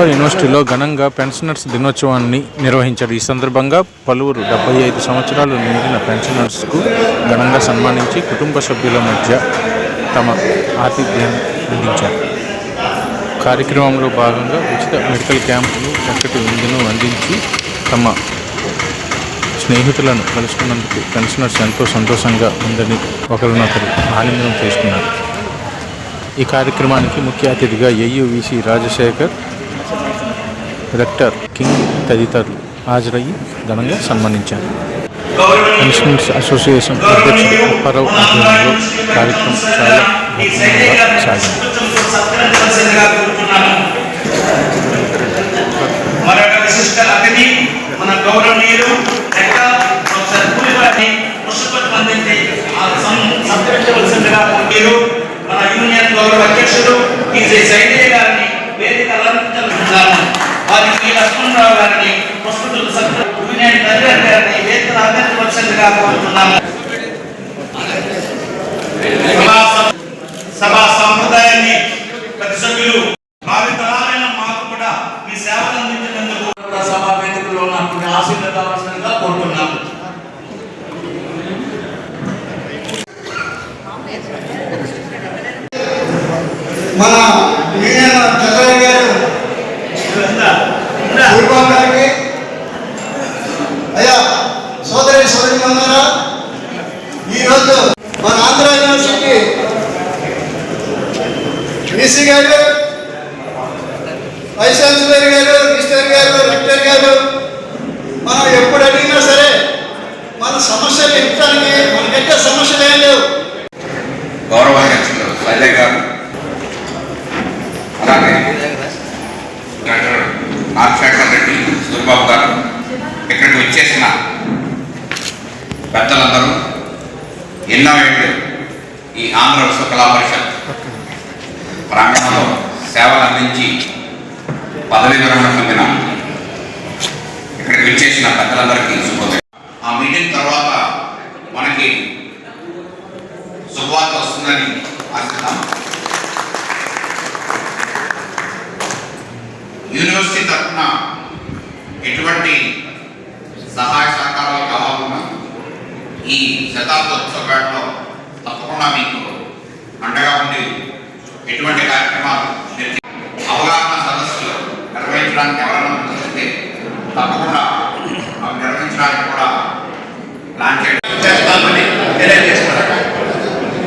ఆంధ్ర యూనివర్సిటీలో ఘనంగా పెన్షనర్స్ దినోత్సవాన్ని నిర్వహించారు. ఈ సందర్భంగా పలువురు డెబ్బై ఐదు సంవత్సరాలు నిండిన పెన్షనర్స్కు ఘనంగా సన్మానించి కుటుంబ సభ్యుల మధ్య తమ ఆతిథ్యాన్ని అందించారు కార్యక్రమంలో భాగంగా ఉచిత మెడికల్ క్యాంపులు చక్కటి విందును అందించి తమ స్నేహితులను కలుసుకున్నందుకు పెన్షనర్స్ ఎంతో సంతోషంగా ఉందని ఒకరినొకరు ఆలింగనం చేసుకున్నారు. ఈ కార్యక్రమానికి ముఖ్య అతిథిగా ఏయువిసి రాజశేఖర్ రెక్టర్ కింగ్ తదితరులు హాజరయ్యి ఘనంగా సన్మానించారు. పెన్షనర్స్ అసోసియేషన్ అధ్యక్షుడు అప్పారావు ఆధ్వర్యంలో కార్యక్రమం చాలా సాగింది. మరొక విశిష్ట అతిథి మన గౌరవనీయులు మీరు మన యూనియన్ గౌరవ అధ్యక్షుడు టీజే గారిని వేదిక అలంకరించాలనుకుంటున్నాము వారికి లక్ష్మణరావు గారిని పుష్పతులు సత్కరి యూనియన్ ప్రెసిడెంట్ గారిని వేదిక అలంకరించవలసిందిగా కోరుతున్నాము. సభా సాంప్రదాయాన్ని ప్రతి సభ్యులు భావితరాలైన మాకు కూడా మీ సేవలు అందించినందుకు సభా వేదికలో నాకు ఆశీర్వదించవలసిందిగా కోరుతున్నాము. మన మీడియా పూర్వం గారికి అయ్యా సోదరి సోదరి మందారా ఈరోజు మన ఆంధ్ర యూనివర్సిటీ బీసీ గారు వైస్ ఛాన్సలర్ గారు మినిస్టర్ గారు రెక్టర్ గారు మనం ఎప్పుడు అడిగినా సరే మన సమస్యలు ఎత్తడానికి మనకెట్టే సమస్యలు ఏం లేవు. గౌరవ అధ్యక్షులు గారు అలాగే డాక్టర్ నాగశేఖర్ రెడ్డి సూరిబాబు గారు ఇక్కడికి వచ్చేసిన పెద్దలందరూ ఎన్నో ఈ ఆంధ్ర విశ్వ కళా పరిషత్ ప్రాంగణంలో సేవలు అందించి పదవి విరమణ పొందిన ఇక్కడికి విచ్చేసిన పెద్దలందరికీ శుభోదయం. ఆ మీటింగ్ తర్వాత మనకి శుభవార్త వస్తుందని ఆశిద్దాం. యూనివర్సిటీ తరఫున ఎటువంటి సహాయ సహకారాలు కావాలన్నా ఈ శతాబ్దోత్సవ వేళలో తప్పకుండా మీకు అండగా ఉండి ఎటువంటి కార్యక్రమాలు అవగాహన సదస్సులు నిర్వహించడానికి ఎవరైనా ముందుకొస్తే తప్పకుండా అవి నిర్వహించడానికి కూడా ప్లాన్ చేయడం. చేస్తామని తెలియజేస్తున్నారు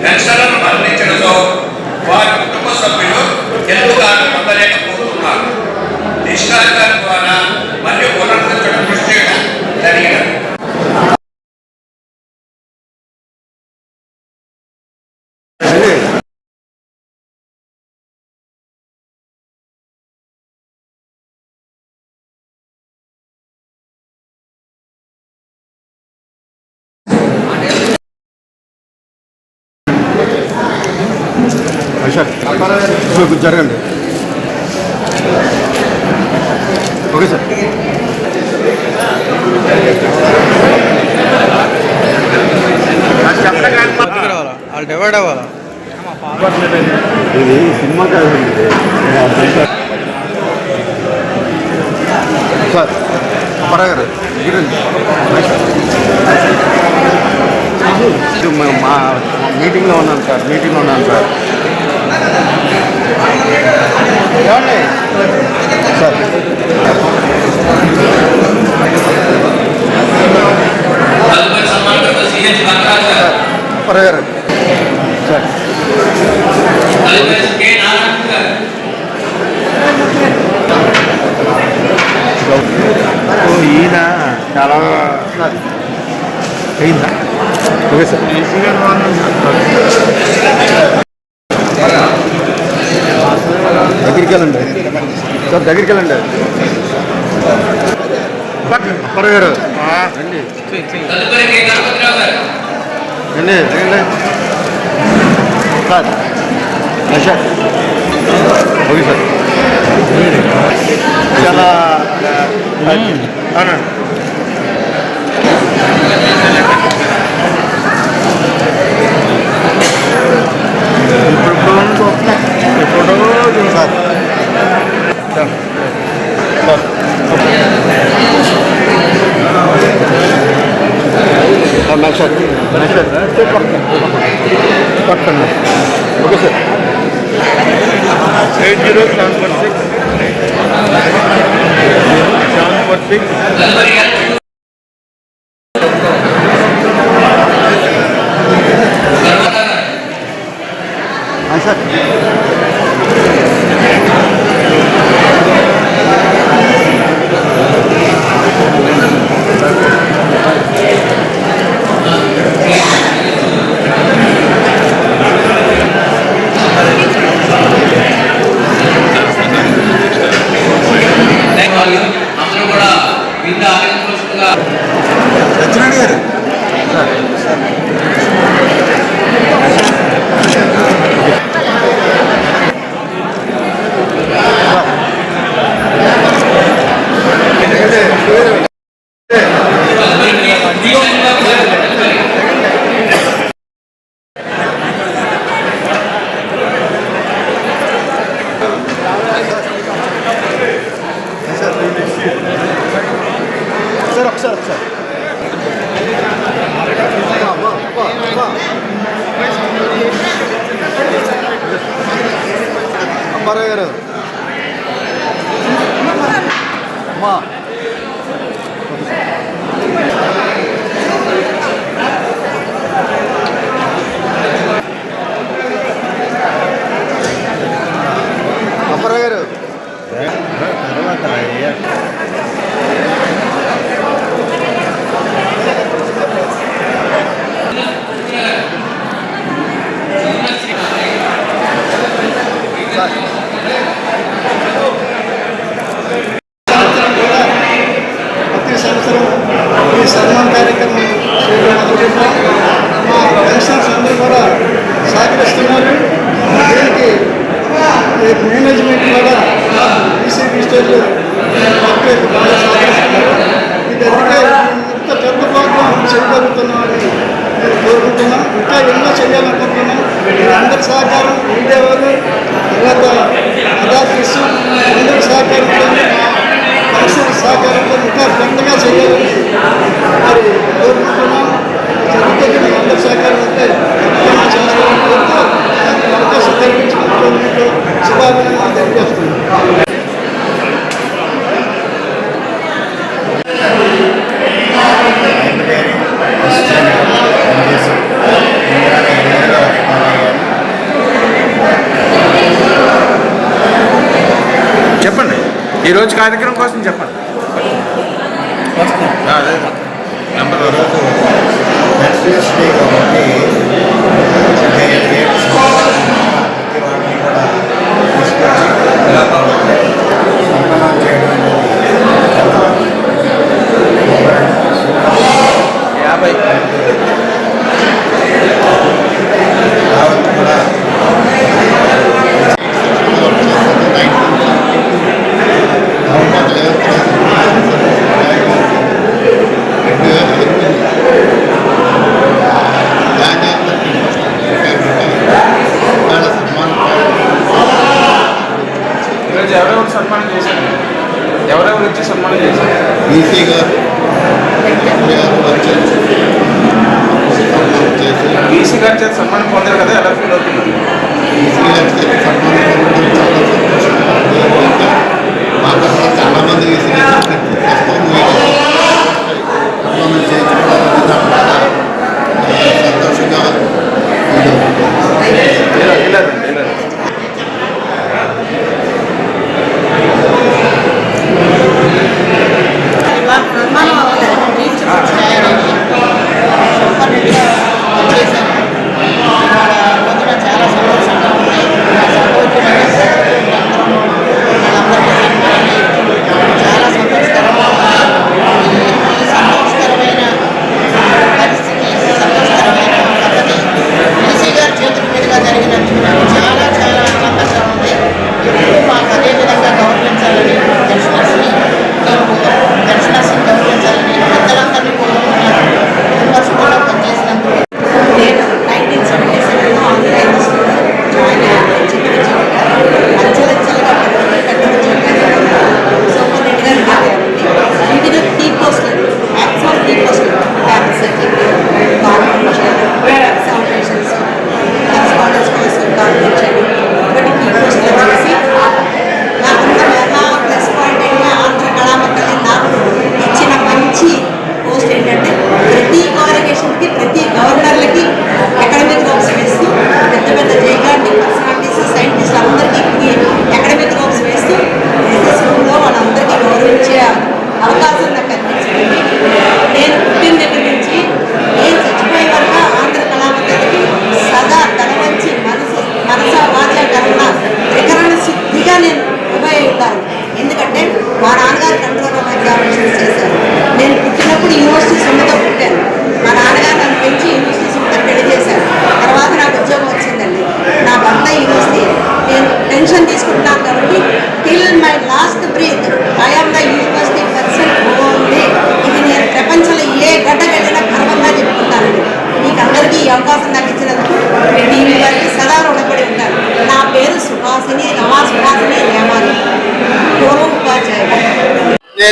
పెన్షన్లను మరణించడంతో వారి కుటుంబ సభ్యులు ఎందుకు పొందలేకపోతున్నారు. నిష్కాంతం సార్ జరగండి. Okay sir. వాళ్ళు డివైడ్ అవ్వాలా ఇది సినిమా కాదు. సార్ అప్పారావు గారు దిగండి. ఇది మా- మా మీటింగ్లో ఉన్నాను సార్ మీటింగ్లో ఉన్నాను సార్. ఏమండి? సార్. అప్పారావు సార్. ఈయన చాలా అయిందా? Okay sir. దగ్గరికి వెళ్ళండి సార్ దగ్గరికి వెళ్ళండి అప్పారావు గారు. రండి. రండి రండి సార్ అశోక్ ఓకే సార్. చాలా అవునండి. ఈరోజు కార్యక్రమం కోసం చెప్పండి. ఆ,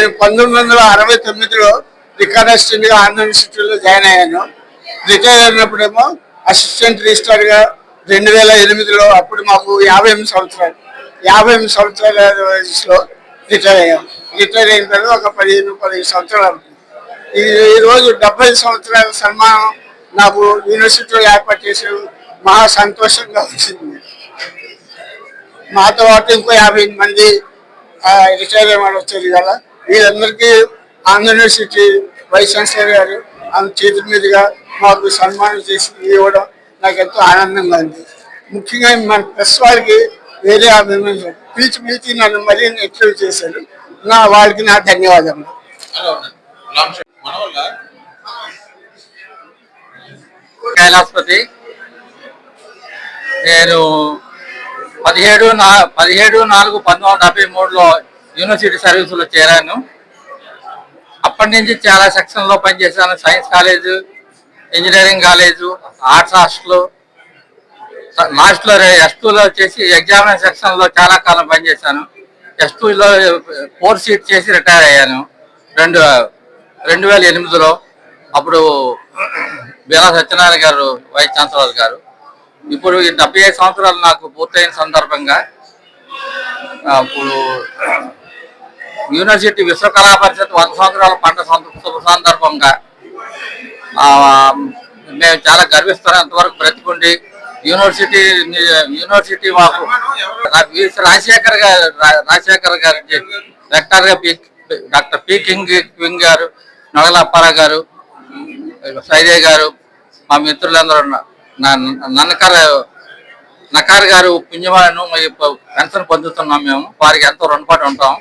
నేను పంతొమ్మిది వందల అరవై తొమ్మిదిలో రికార్డ్ అసిస్టెంట్గా ఆంధ్ర ఇన్స్టిట్యూట్లో జాయిన్ అయ్యాను. రిటైర్ అయినప్పుడేమో అసిస్టెంట్ రిజిస్టర్గా రెండు వేల ఎనిమిదిలో అప్పుడు మాకు యాభై ఎనిమిది సంవత్సరాలు యాభై ఎనిమిది సంవత్సరాల వయసులో రిటైర్ అయ్యాం. రిటైర్ అయిన తర్వాత ఒక పదిహేను పదిహేను సంవత్సరాలు అవుతుంది. ఈ ఈరోజు డెబ్బై సంవత్సరాల సన్మానం నాకు యూనివర్సిటీలో ఏర్పాటు చేసే మహా సంతోషంగా వచ్చింది మాతో పాటు ఇంకో యాభై మంది రిటైర్ అయిన వాళ్ళు వచ్చారు ఇవాళ వీళ్ళందరికీ ఆంధ్ర యూనివర్సిటీ వైస్ ఛాన్సలర్ గారు ఆమె చేతుల మీదుగా మాకు సన్మానం చేసి ఇవ్వడం నాకు ఎంతో ఆనందంగా ఉంది. ముఖ్యంగా మన ప్రెస్ వారికి వేరే అభిమానులు పిలిచి పిలిచి నన్ను మరీ ఇంటర్వ్యూ చేశారు. నా వాళ్ళకి నా ధన్యవాదములు. కైలాస్పతి నేను పదిహేడు నా పదిహేడు నాలుగు పంతొమ్మిది వందల డెబ్బై మూడులో యూనివర్సిటీ సర్వీసులో చేరాను. అప్పటి నుంచి చాలా సెక్షన్లో పనిచేశాను. Science college engineering college arts hostel. లాస్ట్లో ఎస్ టూలో వచ్చేసి ఎగ్జామినేషన్ సెక్షన్లో చాలా కాలం పనిచేశాను. ఎస్ టూలో ఫోర్ సీట్ చేసి రిటైర్ అయ్యాను. రెండు రెండు వేల ఎనిమిదిలో అప్పుడు బీలా సత్యనారాయణ గారు వైస్ ఛాన్సలర్ గారు. ఇప్పుడు ఈ డెబ్బై ఐదు సంవత్సరాలు నాకు పూర్తయిన సందర్భంగా ఇప్పుడు యూనివర్సిటీ విశ్వకళా పరిషత్ వంద సంవత్సరాల పంట శుభ సందర్భంగా మేము చాలా గర్విస్తున్నాం అంతవరకు బ్రతికుండి యూనివర్సిటీ యూనివర్సిటీ మాకు రాజశేఖర్ గారు రాజశేఖర్ గారు రెక్టర్గా డాక్టర్ పి కింగ్ కింగ్ గారు నగల గారు సైదే గారు మా మిత్రులందరూ నన్నకర నకార్ గారు పుణ్యమాలను పెన్షన్ పొందుతున్నాం మేము వారికి ఎంతో రుణపాటు ఉంటాం.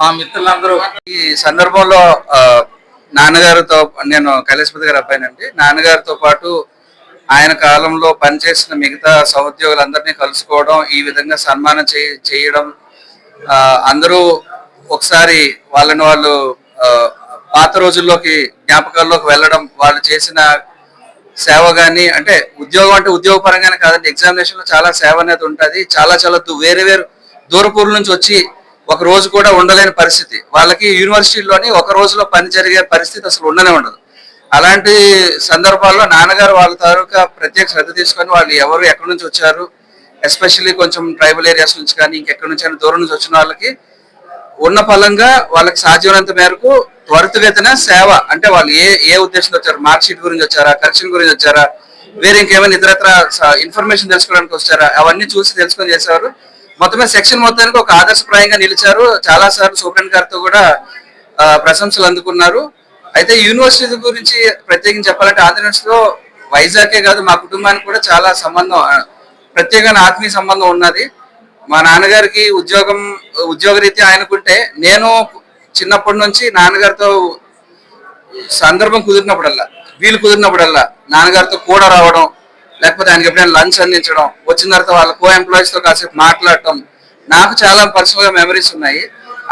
మా మిత్రులందరూ ఈ సందర్భంలో నాన్నగారితో నేను కైలాసపతి గారు అబ్బాయినండి. నాన్నగారితో పాటు ఆయన కాలంలో పనిచేసిన మిగతా సహోద్యోగులందరినీ కలుసుకోవడం ఈ విధంగా సన్మానం చేయడం అందరూ ఒకసారి వాళ్ళని వాళ్ళు పాత రోజుల్లోకి జ్ఞాపకాల్లోకి వెళ్ళడం వాళ్ళు చేసిన సేవ కానీ అంటే ఉద్యోగం అంటే ఉద్యోగ పరంగానే కాదండి ఎగ్జామినేషన్లో చాలా సేవ అనేది ఉంటుంది. చాలా చాలా దూ- వేరే వేరు దూరపూర్ల నుంచి వచ్చి ఒక రోజు కూడా ఉండలేని పరిస్థితి. వాళ్ళకి యూనివర్సిటీలోని ఒక రోజులో పని జరిగే పరిస్థితి అసలు ఉండనే ఉండదు. అలాంటి సందర్భాల్లో నాన్నగారు వాళ్ళ తాలూకా ప్రత్యేక శ్రద్ధ తీసుకొని వాళ్ళు ఎవరు ఎక్కడి నుంచి వచ్చారు ఎస్పెషల్లీ కొంచెం ట్రైబల్ ఏరియాస్ నుంచి కానీ ఇంకెక్కడి నుంచి అయినా దూరం నుంచి వచ్చిన వాళ్ళకి ఉన్న ఫలంగా వాళ్ళకి సాధ్యమైనంత మేరకు త్వరితగతిన సేవ అంటే వాళ్ళు ఏ ఏ ఉద్దేశంతో వచ్చారు మార్క్షీట్ గురించి వచ్చారా కరెక్షన్ గురించి వచ్చారా వేరే ఇంకేమైనా ఇతరత్ర ఇన్ఫర్మేషన్ తెలుసుకోవడానికి వచ్చారా అవన్నీ చూసి తెలుసుకొని చేసేవారు. మొత్తమే సెక్షన్ మొత్తానికి ఒక ఆదర్శప్రాయంగా నిలిచారు. చాలా సార్లు సూపరింట్ గారితో కూడా ప్రశంసలు అందుకున్నారు. అయితే యూనివర్సిటీ గురించి ప్రత్యేకించి చెప్పాలంటే ఆంధ్ర యూనివర్సిటీలో వైజాగే కాదు మా కుటుంబానికి కూడా చాలా సంబంధం ప్రత్యేకమైన ఆత్మీయ సంబంధం ఉన్నది. మా నాన్నగారికి ఉద్యోగం ఉద్యోగరీత్యా ఆయనకుంటే నేను చిన్నప్పటి నుంచి నాన్నగారితో సందర్భం కుదిరినప్పుడల్లా వీలు కుదిరినప్పుడల్లా నాన్నగారితో కూడా రావడం లేకపోతే ఆయనకి ఎప్పుడైనా లంచ్ అందించడం వచ్చిన తర్వాత వాళ్ళ కో ఎంప్లాయీస్తో కాసేపు మాట్లాడటం నాకు చాలా పర్సనల్గా మెమరీస్ ఉన్నాయి.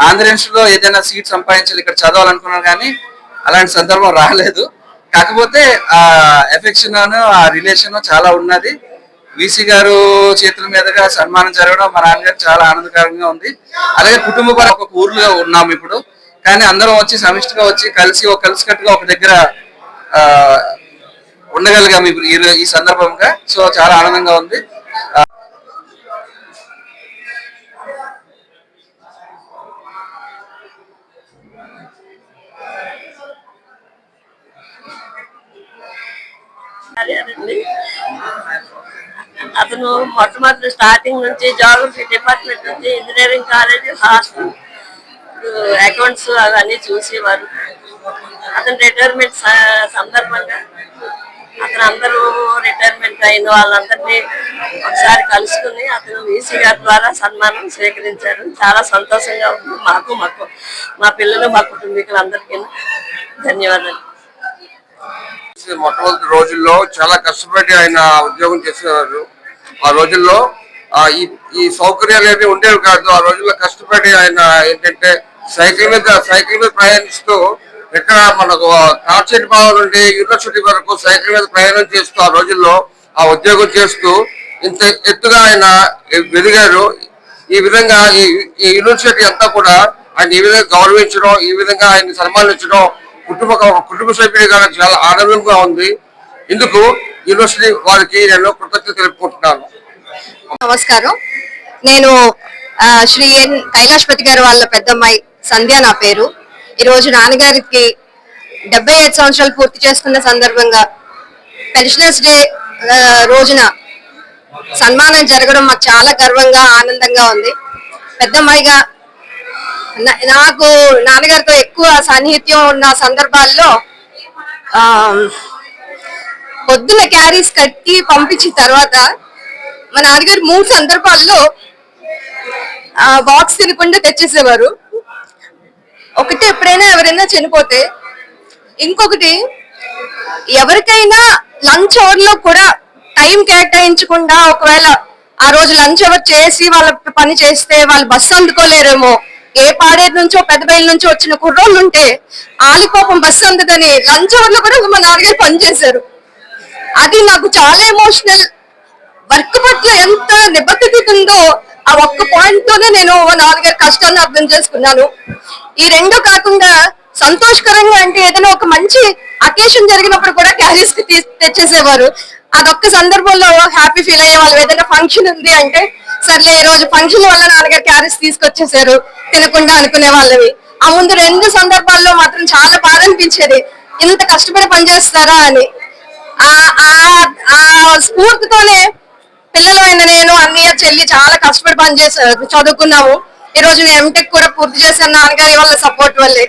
ఆంధ్ర లో ఏదైనా సీట్ సంపాదించాలి ఇక్కడ చదవాలనుకున్నాను కానీ అలాంటి సందర్భం రాలేదు. కాకపోతే ఆ ఎఫెక్షన్ ఆ రిలేషన్ చాలా ఉన్నది. వీసీ గారు చేతుల మీదుగా సన్మానం జరగడం మా నాన్నగారు చాలా ఆనందకరంగా ఉంది. అలాగే కుటుంబ పరంగా ఒక ఊర్లో ఉన్నాం ఇప్పుడు. కానీ అందరం వచ్చి సమిష్టిగా వచ్చి కలిసి ఒక కలిసికట్టుగా ఒక దగ్గర ఉండగలిగాము ఇప్పుడు ఈ ఈ సందర్భంగా. సో చాలా ఆనందంగా ఉంది. అతను మొట్టమొదటి స్టార్టింగ్ నుంచి జాగ్రఫీ డిపార్ట్మెంట్ నుంచి ఇంజనీరింగ్ కాలేజ్ హాస్టల్ అకౌంట్స్ అవన్నీ చూసేవారు. అతను రిటైర్మెంట్ సందర్భంగా అతను అందరూ రిటైర్మెంట్ అయిన వాళ్ళందరినీ ఒకసారి కలుసుకుని అతను ఈసీ గారి ద్వారా సన్మానం స్వీకరించారు. చాలా సంతోషంగా ఉంది. మాకు మాకు మా పిల్లలు మా కుటుంబీకులందరికీ ధన్యవాదాలు. మొట్టమొదటి రోజుల్లో చాలా కష్టపడి ఆయన ఉద్యోగం చేసేవారు. ఆ రోజుల్లో ఈ ఈ సౌకర్యాలు ఏవి ఉండేవి కాదు. ఆ రోజుల్లో కష్టపడి ఆయన ఏంటంటే సైకిల్ మీద సైకిల్ మీద ప్రయాణిస్తూ ఎక్కడ మనకు కాచేటి బావ నుండి యూనివర్సిటీ వరకు సైకిల్ మీద ప్రయాణం చేస్తూ ఆ రోజుల్లో ఆ ఉద్యోగం చేస్తూ ఇంత ఎత్తుగా ఆయన ఎదిగారు. ఈ విధంగా ఈ ఈ యూనివర్సిటీ అంతా కూడా ఆయన ఈ విధంగా గౌరవించడం ఈ విధంగా ఆయన సన్మానించడం కుటుంబ కుటుంబ సభ్యుడిగా చాలా ఆనందంగా ఉంది. ఇందుకు యూనివర్సిటీ వారికి నేను కృతజ్ఞత తెలుపుకుంటున్నాను. నమస్కారం. నేను శ్రీ ఎన్ కైలాష్పతి గారు వాళ్ళ పెద్దమ్మాయి సంధ్య నా పేరు. ఈ రోజు నాన్నగారికి డెబ్బై ఐదు సంవత్సరాలు పూర్తి చేసుకున్న సందర్భంగా పెన్షనర్స్ డే రోజున సన్మానం జరగడం మాకు చాలా గర్వంగా ఆనందంగా ఉంది. పెద్దమ్మాయిగా నా- నాకు నాన్నగారితో ఎక్కువ సాన్నిహిత్యం ఉన్న సందర్భాల్లో పొద్దున క్యారీస్ కట్టి పంపించిన తర్వాత మా నాన్నగారు మూడు సందర్భాల్లో బాక్స్ తినకుండా తెచ్చేసేవారు. ఒకటి ఎప్పుడైనా ఎవరైనా చనిపోతే ఇంకొకటి ఎవరికైనా లంచ్ అవర్లో కూడా టైం కేటాయించకుండా ఒకవేళ ఆ రోజు లంచ్ అవర్ చేసి వాళ్ళ పని చేస్తే వాళ్ళు బస్సు అందుకోలేరేమో ఏ పాడేరు నుంచో పెద్ద బయలు నుంచో వచ్చిన కుర్రోళ్ళు ఉంటే ఆలిపాపం బస్సు అందదని లంచ్ అవర్లో కూడా మా నాన్నగారు పనిచేశారు అది నాకు చాలా ఎమోషనల్ వర్క్ పట్ల ఎంత నిబద్ధత ఉందో ఆ ఒక్క పాయింట్ తోనే నేను మా నాన్నగారి కష్టాన్ని అర్థం చేసుకున్నాను. ఈ రెండు కాకుండా సంతోషకరంగా అంటే ఏదైనా ఒక మంచి అకేషన్ జరిగినప్పుడు కూడా క్యారీస్ తెచ్చేసేవారు. అదొక్క సందర్భంలో హ్యాపీ ఫీల్ అయ్యే వాళ్ళు ఏదైనా ఫంక్షన్ ఉంది అంటే సర్లే ఈ రోజు ఫంక్షన్ వల్ల నాన్నగారు క్యారీస్ తీసుకొచ్చేసారు తినకుండా అనుకునే వాళ్ళవి. ఆ ముందు రెండు సందర్భాల్లో మాత్రం చాలా బాధ అనిపించేది. ఇంత కష్టపడి పనిచేస్తారా అని. ఆ స్ఫూర్తితోనే పిల్లలైన నేను అన్నయ్య చెల్లి చాలా కష్టపడి పని చదువుకున్నాము. ఈ రోజు నేను ఎంటెక్ కూడా పూర్తి చేశాను నాన్నగారి వాళ్ళ సపోర్ట్ వల్లే.